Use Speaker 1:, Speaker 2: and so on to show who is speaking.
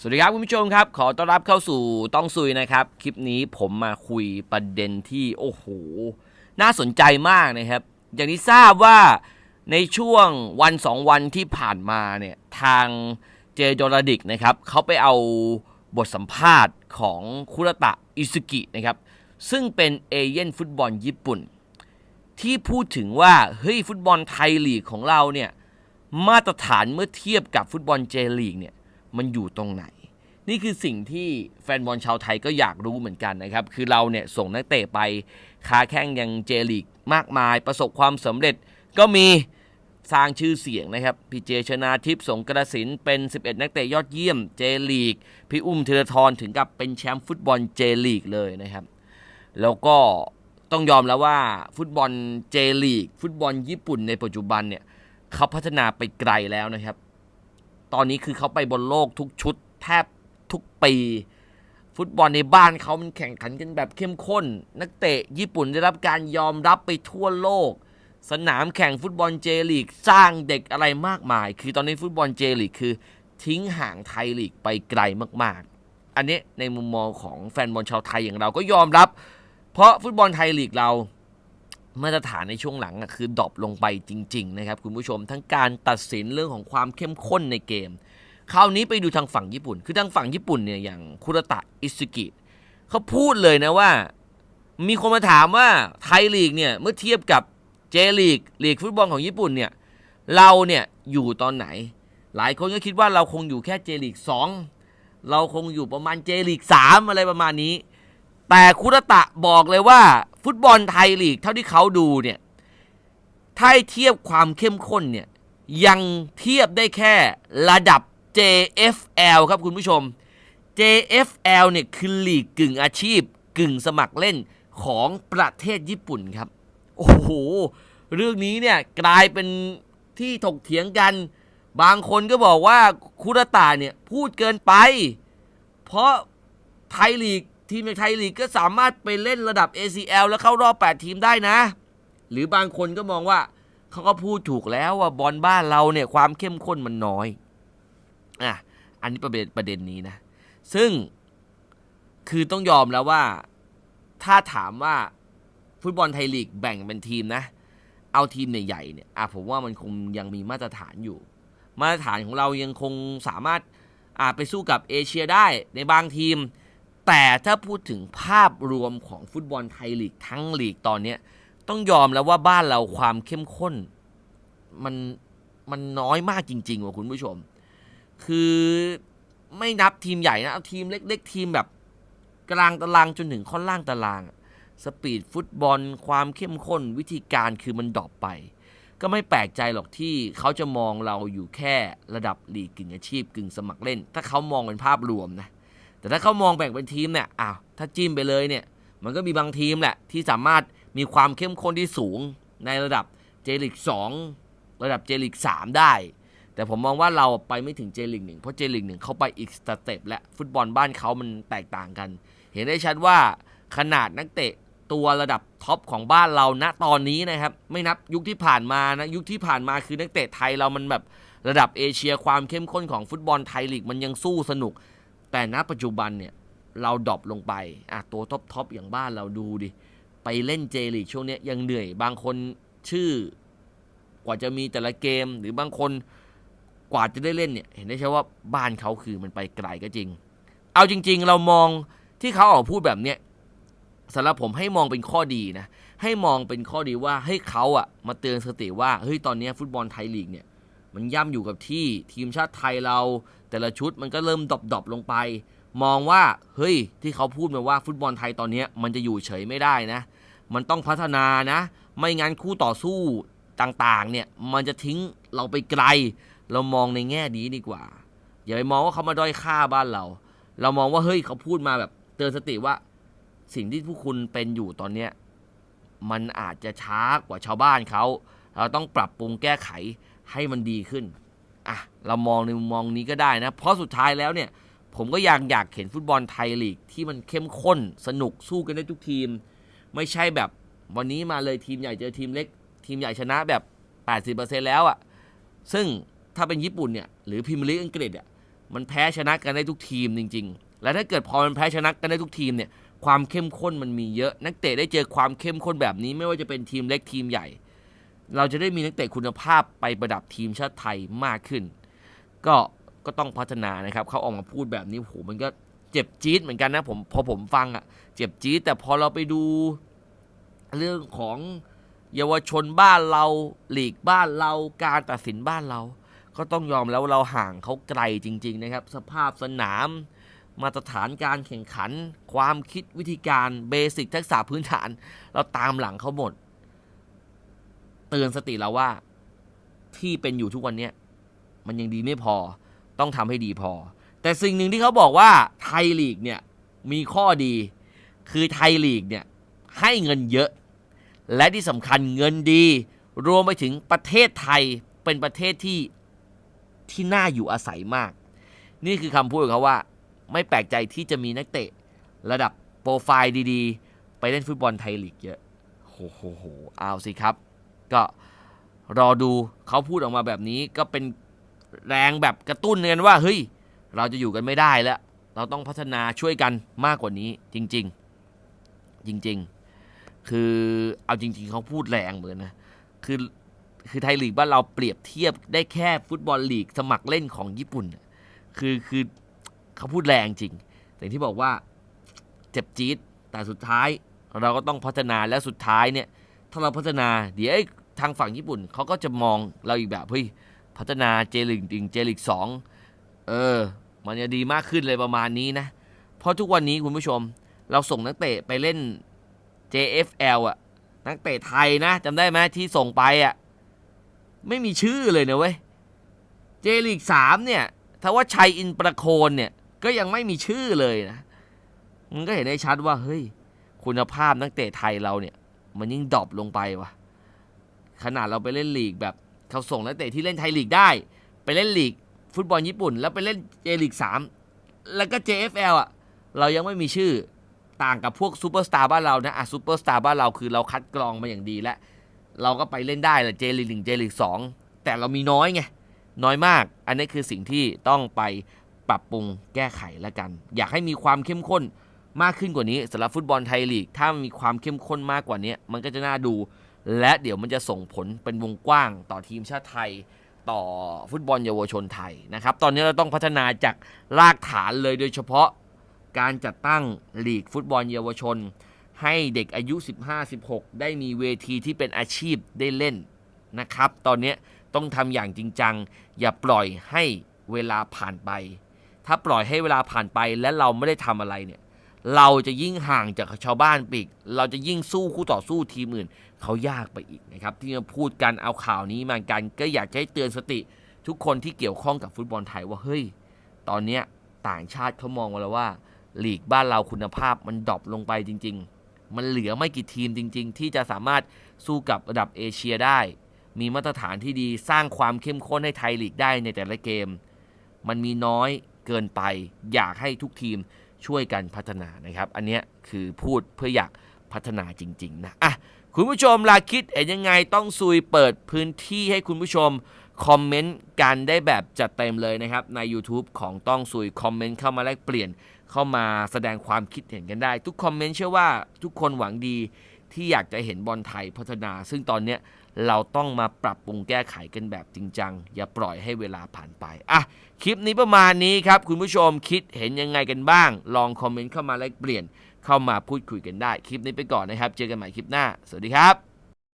Speaker 1: สวัสดีครับคุณผู้ชมครับ ขอต้อนรับเข้าสู่ต้องซุยนะครับ คลิปนี้ผมมาคุยประเด็นที่โอ้โห น่าสนใจมากนะครับ อย่างที่ทราบว่าในช่วงวันสองวันที่ผ่านมาเนี่ยทางเจโดรดิกนะครับเขาไปเอาบทสัมภาษณ์ของคุรตะอิซุกินะครับ ซึ่งเป็นเอเย่นฟุตบอลญี่ปุ่น ที่พูดถึงว่าเฮ้ยฟุตบอลไทยลีกของเราเนี่ยมาตรฐานเมื่อเทียบกับฟุตบอลเจลีกเนี่ย มันอยู่ตรงไหน นี่คือสิ่งที่แฟนบอลชาวไทยก็อยากรู้เหมือนกันนะครับ คือเราเนี่ยส่งนักเตะไปค้าแข่งยังเจลีกมากมาย ประสบความสำเร็จก็มีสร้างชื่อเสียงนะครับ พี่เจชนาทิพย์สงกระสินเป็น 11 นักเตะยอดเยี่ยมเจลีก พี่อุ้มธีรทรถึงกับเป็นแชมป์ฟุตบอลเจลีกเลยนะครับ แล้วก็ต้องยอมแล้วว่าฟุตบอลเจลีก ฟุตบอลญี่ปุ่นในปัจจุบันเนี่ยเขาพัฒนาไปไกลแล้วนะครับ ตอนนี้คือเขาไปบนโลกทุกชุดแทบทุกปี ฟุตบอลในบ้านเขามันแข่งขันกันแบบเข้มข้น นักเตะญี่ปุ่นได้รับการยอมรับไปทั่วโลก สนามแข่งฟุตบอลเจลีกสร้างเด็กอะไรมากมาย คือตอนนี้ฟุตบอลเจลีกคือทิ้งห่างไทยลีกไปไกลมากๆ อันนี้ในมุมมองของแฟนบอลชาวไทยอย่างเราก็ยอมรับ เพราะฟุตบอลไทยลีกเรา มาตรฐานในช่วงหลังคือดรอปลงไปจริง ๆ นะครับ คุณผู้ชมทั้งการตัดสินเรื่องของความเข้มข้นในเกม คราวนี้ไปดูทางฝั่งญี่ปุ่น คือทางฝั่งญี่ปุ่นเนี่ยอย่างคุรตะอิซุกิเขาพูดเลยนะว่า มีคนมาถามว่าไทยลีกเนี่ยเมื่อเทียบกับเจลีกลีกฟุตบอลของญี่ปุ่นเนี่ยเราเนี่ยอยู่ตอนไหน หลายคนก็คิดว่าเราคงอยู่แค่เจลีก2เราคงอยู่ประมาณเจลีก3อะไรประมาณนี้ แต่คุรตะบอกเลยว่า ฟุตบอลไทยลีกเท่าที่เขาดูเนี่ยถ้าเทียบความเข้มข้นเนี่ยยังเทียบได้แค่ระดับ JFL ครับคุณผู้ชม JFL เนี่ยคือลีกกึ่งอาชีพ กึ่งสมัครเล่นของประเทศญี่ปุ่นครับ โอ้โห เรื่องนี้เนี่ยกลายเป็นที่ถกเถียงกัน บางคนก็บอกว่าคุรตาเนี่ยพูดเกินไป เพราะไทยลีก ทีมในไทยลีกก็สามารถไปเล่นระดับ ACL แล้วเข้ารอบ 8 ทีมได้นะ หรือบางคนก็มองว่าเขาก็พูดถูกแล้วว่าบอลบ้านเราเนี่ยความเข้มข้นมันน้อยอะอันนี้ประเด็นประเด็นนี้นะ ซึ่งคือต้องยอมแล้วว่าถ้าถามว่าฟุตบอลไทยลีกแบ่งเป็นทีมนะ เอาทีมใหญ่ๆเนี่ยอะผมว่ามันคงยังมีมาตรฐานอยู่ มาตรฐานของเรายังคงสามารถอ่าไปสู้กับเอเชียได้ในบางทีม แต่ถ้าพูดถึงภาพรวมของฟุตบอลไทยลีกทั้งลีกตอนเนี้ยต้องยอมแล้วว่าบ้านเราความเข้มข้น มันมันน้อยมากจริง ๆ ว่ะคุณผู้ชม คือไม่นับทีมใหญ่นะเอาทีมเล็ก ๆ ทีมแบบกลางตารางจนถึงข้อนล่างตาราง สปีดฟุตบอลความเข้มข้นวิธีการคือมันดรอปไป ก็ไม่แปลกใจหรอกที่เขาจะมองเราอยู่แค่ระดับลีกกึ่งอาชีพกึ่งสมัครเล่น ถ้าเขามองเป็นภาพรวมนะ แต่ถ้าเขามองแบ่งเป็นทีมเนี่ยอ้าวถ้าจิ้มไปเลยเนี่ย มันก็มีบางทีมแหละที่สามารถมีความเข้มข้นที่สูงในระดับเจลิก2ระดับเจลิก3ได้ แต่ผมมองว่าเราไปไม่ถึงเจลิกหนึ่งเพราะเจลิกหนึ่งเขาไปอีกสเต็ปและฟุตบอลบ้านเขามันแตกต่างกัน เห็นได้ชัดว่าขนาดนักเตะตัวระดับท็อปของบ้านเราณตอนนี้นะครับ ไม่นับยุคที่ผ่านมานะยุคที่ผ่านมาคือนักเตะไทยเรามันแบบระดับเอเชียความเข้มข้นของฟุตบอลไทยลีกมันยังสู้สนุก แต่ณปัจจุบันเนี่ยเราดรอปลงไปอะตัวท็อปทอปอย่างบ้านเราดูดิ ไปเล่นเจลีกช่วงเนี้ยยังเหนื่อย บางคนชื่อกว่าจะมีแต่ละเกม หรือบางคนกว่าจะได้เล่นเนี่ย เห็นได้ใช่ว่าบ้านเขาคือมันไปไกลก็จริง เอาจริง ๆ เรามองที่เขาออกพูดแบบเนี้ยสำหรับผมให้มองเป็นข้อดีนะ ให้มองเป็นข้อดีว่าให้เขาอะมาเตือนสติว่าเฮ้ยตอนนี้ฟุตบอลไทยลีกเนี่ย มันย่ำอยู่กับที่ทีมชาติไทยเรา แต่ละชุดมันก็เริ่มดรอปๆลงไป มองว่าเฮ้ยที่เขาพูดมาว่าฟุตบอลไทยตอนนี้มันจะอยู่เฉยไม่ได้นะ มันต้องพัฒนานะ ไม่งั้นคู่ต่อสู้ต่างๆเนี่ยมันจะทิ้งเราไปไกล เรามองในแง่ดีดีกว่า อย่าไปมองว่าเขามาด้อยค่าบ้านเรา เรามองว่าเฮ้ยเขาพูดมาแบบเตือนสติว่าสิ่งที่ผู้คุณเป็นอยู่ตอนเนี้ยมันอาจจะช้ากว่าชาวบ้านเขา เราต้องปรับปรุงแก้ไข ให้มันดีขึ้นอะเรามองในมุมมองนี้ก็ได้นะ เพราะสุดท้ายแล้วเนี่ย ผมก็ยังอยากเห็นฟุตบอลไทยลีกที่มันเข้มข้นสนุกสู้กันได้ทุกทีม ไม่ใช่แบบวันนี้มาเลยทีมใหญ่เจอทีมเล็ก ทีมใหญ่ชนะแบบ 80%แล้วอะ่ะซึ่งถ้าเป็นญี่ปุ่นเนี่ยหรือพรีเมียร์ลีกอังกฤษอะมันแพ้ชนะกันได้ทุกทีมจริง ๆ และถ้าเกิดพอมันแพ้ชนะกันได้ทุกทีมเนี่ยความเข้มข้นมันมีเยอะ นักเตะได้เจอความเข้มข้นแบบนี้ไม่ว่าจะเป็นทีมเล็กทีมใหญ่ เราจะได้มีนักเตะคุณภาพไปประดับทีมชาติไทยมากขึ้น ก็ก็ต้องพัฒนานะครับ เขาออกมาพูดแบบนี้โหมันก็เจ็บจี๊ดเหมือนกันนะผมพอผมฟังอะเจ็บจี๊ดแต่พอเราไปดูเรื่องของเยาวชนบ้านเราหลีกบ้านเราการตัดสินบ้านเรา ก็ต้องยอมแล้วเราห่างเขาไกลจริง ๆ นะครับ สภาพสนาม มาตรฐานการแข่งขัน ความคิดวิธีการเบสิกทักษะพื้นฐาน เราตามหลังเขาหมด เตือนสติเราว่าที่เป็นอยู่ทุกวันเนี้ยมันยังดีไม่พอต้องทำให้ดีพอ แต่สิ่งหนึ่งที่เขาบอกว่าไทยลีกเนี่ยมีข้อดีคือไทยลีกเนี่ยให้เงินเยอะ และที่สำคัญเงินดี รวมไปถึงประเทศไทยเป็นประเทศที่ที่น่าอยู่อาศัยมาก นี่คือคำพูดของเขาว่า ไม่แปลกใจที่จะมีนักเตะ ระดับโปรไฟล์ดีๆ ไปเล่นฟุตบอลไทยลีกเยอะโหโหโหเอาสิครับ ก็รอดูเขาพูดออกมาแบบนี้ก็เป็นแรงแบบกระตุ้นกันว่าเฮ้ยเราจะอยู่กันไม่ได้แล้ว เราต้องพัฒนาช่วยกันมากกว่านี้จริง ๆ จริง ๆ คือเอาจริง ๆเขาพูดแรงเหมือนนะคือคือไทยลีกบ้านเราเปรียบเทียบได้แค่ฟุตบอลลีกสมัครเล่นของญี่ปุ่น คือคือเขาพูดแรงจริง แต่ที่บอกว่าเจ็บจี๊ดแต่สุดท้ายเราก็ต้องพัฒนาและสุดท้ายเนี่ย ถ้าเราพัฒนา เดี๋ยวไอ้ทางฝั่งญี่ปุ่นเขาก็จะมองเราอีกแบบเฮ้ยพัฒนาเจลิกถึงเจลิกสองเออ มันจะดีมากขึ้นเลยประมาณนี้นะ เพราะทุกวันนี้คุณผู้ชม เราส่งนักเตะไปเล่น JFL อะนักเตะไทยนะจำได้ไหมที่ส่งไปอะไม่มีชื่อเลยนะเว้ยเจลิกสามเนี่ยถ้าว่าชัยอินประโคนเนี่ยก็ยังไม่มีชื่อเลยนะมันก็เห็นได้ชัดว่าเฮ้ยคุณภาพนักเตะไทยเราเนี่ย มันยิ่งดรอปลงไปวะขนาดเราไปเล่นลีกแบบเขาส่งนักเตะที่เล่นไทยลีกได้ ไปเล่นลีกฟุตบอลญี่ปุ่น แล้วไปเล่นเจลีกสามแล้วก็ JFL อะเรายังไม่มีชื่อต่างกับพวกซูเปอร์สตาร์บ้านเรานะอะซูเปอร์สตาร์บ้านเราคือเราคัดกรองมาอย่างดีแล้วเราก็ไปเล่นได้แหละเจลีกหนึ่งเจลีกสองแต่เรามีน้อยไงน้อยมาก อันนี้คือสิ่งที่ต้องไปปรับปรุงแก้ไขแล้วกัน อยากให้มีความเข้มข้น มากขึ้นกว่านี้สำหรับฟุตบอลไทยลีก ถ้ามีความเข้มข้นมากกว่านี้มันก็จะน่าดู และเดี๋ยวมันจะส่งผลเป็นวงกว้างต่อทีมชาติไทยต่อฟุตบอลเยาวชนไทยนะครับ ตอนนี้เราต้องพัฒนาจากรากฐานเลยโดยเฉพาะการจัดตั้งลีกฟุตบอลเยาวชน ให้เด็กอายุ 15-16 ได้มีเวทีที่เป็นอาชีพได้เล่นนะครับ ตอนนี้ต้องทำอย่างจริงจัง อย่าปล่อยให้เวลาผ่านไป ถ้าปล่อยให้เวลาผ่านไปและเราไม่ได้ทำอะไรเนี่ย เราจะยิ่งห่างจากชาวบ้านไปอีก เราจะยิ่งสู้คู่ต่อสู้ทีมอื่นเขายากไปอีกนะครับ ที่มาพูดกันเอาข่าวนี้มากันก็อยากจะให้เตือนสติ ทุกคนที่เกี่ยวข้องกับฟุตบอลไทยว่าเฮ้ย ตอนเนี้ยต่างชาติเขามองมาแล้วว่าลีกบ้านเราคุณภาพมันดรอปลงไปจริง ๆ มันเหลือไม่กี่ทีมจริง ๆ ที่จะสามารถสู้กับระดับเอเชียได้ มีมาตรฐานที่ดีสร้างความเข้มข้นให้ไทยลีกได้ในแต่ละเกม มันมีน้อยเกินไป อยากให้ทุกทีม ช่วยกันพัฒนานะครับ อันเนี้ยคือพูดเพื่ออยากพัฒนาจริงๆนะอะคุณผู้ชมลาคิดเห็นยังไงต้องซุยเปิดพื้นที่ให้คุณผู้ชมคอมเมนต์กันได้แบบจัดเต็มเลยนะครับ ใน YouTube ของต้องซุยคอมเมนต์เข้ามาแลกเปลี่ยนเข้ามาแสดงความคิดเห็นกันได้ ทุกคอมเมนต์เชื่อว่าทุกคนหวังดี ที่อยากจะเห็นบอลไทยพัฒนา ซึ่งตอนเนี้ยเราต้องมาปรับปรุงแก้ไขกันแบบจริงจัง อย่าปล่อยให้เวลาผ่านไป อะ คลิปนี้ประมาณนี้ครับ คุณผู้ชมคิดเห็นยังไงกันบ้าง ลองคอมเมนต์เข้ามาแลกเปลี่ยนเข้ามาพูดคุยกันได้ คลิปนี้ไปก่อนนะครับ เจอกันใหม่คลิปหน้า สวัสดีครับ